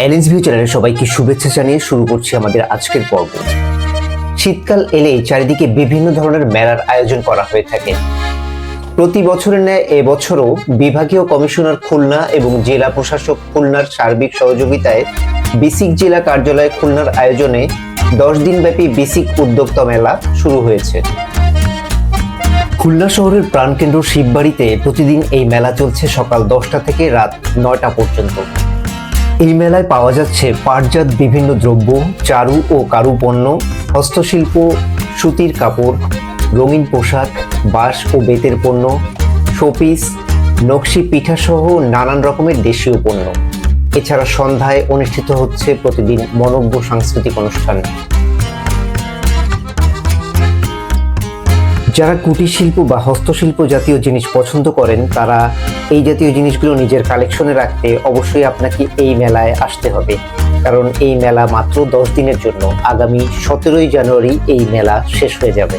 অ্যালেন্স view চ্যানেলে সবাইকে শুভেচ্ছা জানিয়ে শুরু করছি আমাদের আজকের পর্ব। শীতকাল এলেই চারিদিকে বিভিন্ন ধরনের মেলার আয়োজন করা হয়ে থাকে। প্রতি বছরের ন্যায় এবছরও বিভাগীয় কমিশনার খুলনা এবং জেলা প্রশাসক খুলনার সার্বিক সহযোগিতায় বিসিক জেলা কার্যালয় খুলনার আয়োজনে দশ দিনব্যাপী বিসিক উদ্যোক্তা মেলা শুরু হয়েছে। খুলনা শহরের প্রাণকেন্দ্র শিববাড়িতে প্রতিদিন এই মেলা চলছে সকাল দশটা থেকে রাত নয়টা পর্যন্ত। এই মেলায় পাওয়া যাচ্ছে পাটজাত বিভিন্ন দ্রব্য, চারু ও কারুপণ্য, হস্তশিল্প, সুতির কাপড়, রঙিন পোশাক, বাঁশ ও বেতের পণ্য, শোপিস, নকশি পিঠাসহ নানান রকমের দেশীয় পণ্য। এছাড়া সন্ধ্যায় অনুষ্ঠিত হচ্ছে প্রতিদিন মনজ্ঞ সাংস্কৃতিক অনুষ্ঠান। যারা কুটির শিল্প বা হস্তশিল্প জাতীয় জিনিস পছন্দ করেন, তারা এই জাতীয় জিনিসগুলো নিজের কালেকশনে রাখতে অবশ্যই আপনাকে এই মেলায় আসতে হবে। কারণ এই মেলা মাত্র দশ দিনের জন্য। আগামী সতেরোই জানুয়ারি এই মেলা শেষ হয়ে যাবে।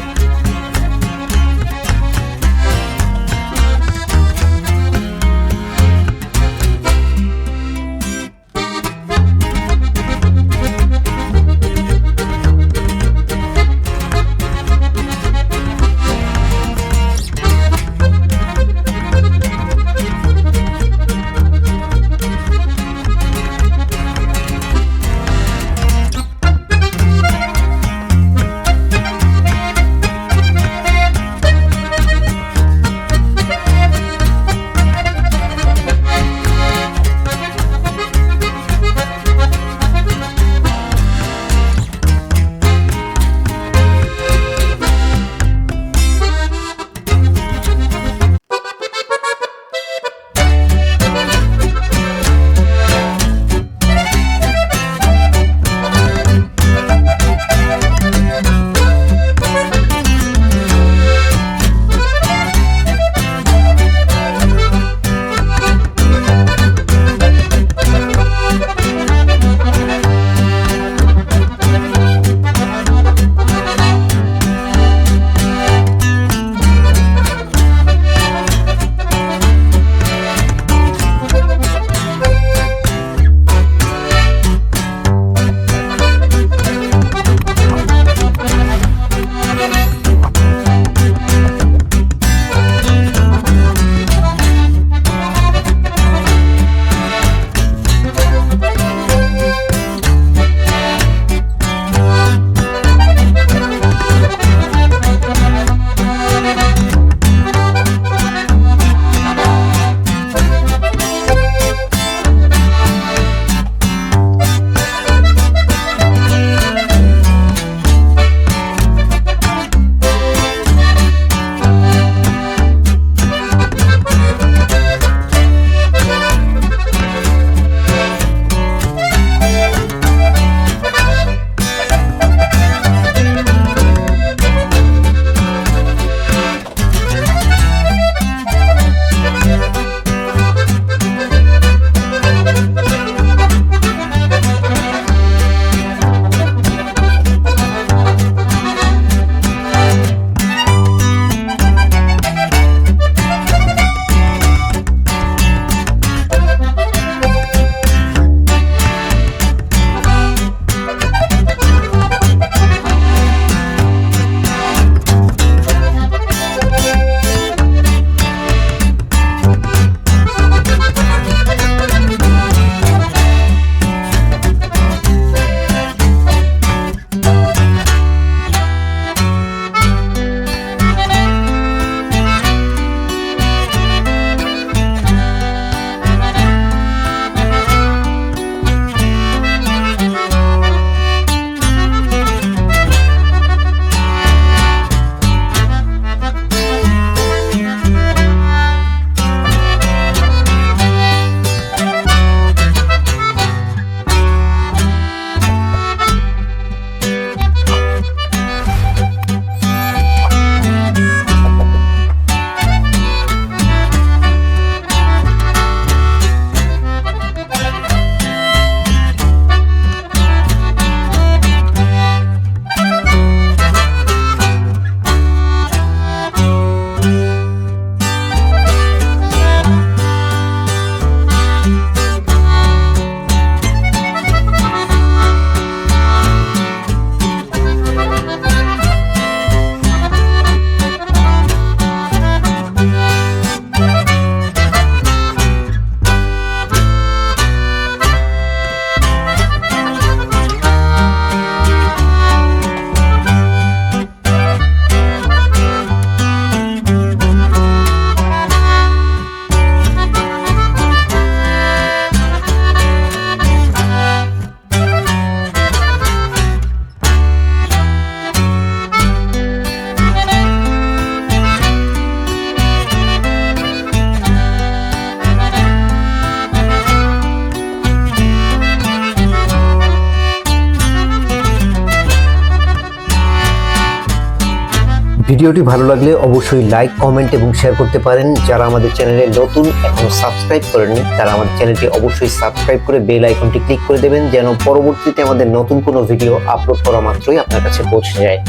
ভিডিওটি ভালো লাগলে অবশ্যই লাইক কমেন্ট এবং শেয়ার করতে পারেন। যারা আমাদের চ্যানেলে নতুন, এখনও সাবস্ক্রাইব করেননি, তারা আমাদের চ্যানেলটি অবশ্যই সাবস্ক্রাইব করে বেল আইকনটি ক্লিক করে দেবেন, যেন পরবর্তীতে আমাদের নতুন কোনো ভিডিও আপলোড করা মাত্রই আপনার কাছে পৌঁছে যায়।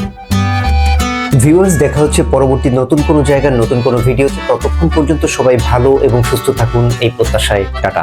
ভিউয়ার্স দেখা হচ্ছে পরবর্তী নতুন কোনো জায়গার নতুন কোনো ভিডিওতে ততক্ষণ পর্যন্ত সবাই ভালো এবং সুস্থ থাকুন, এই প্রত্যাশায়, টাটা।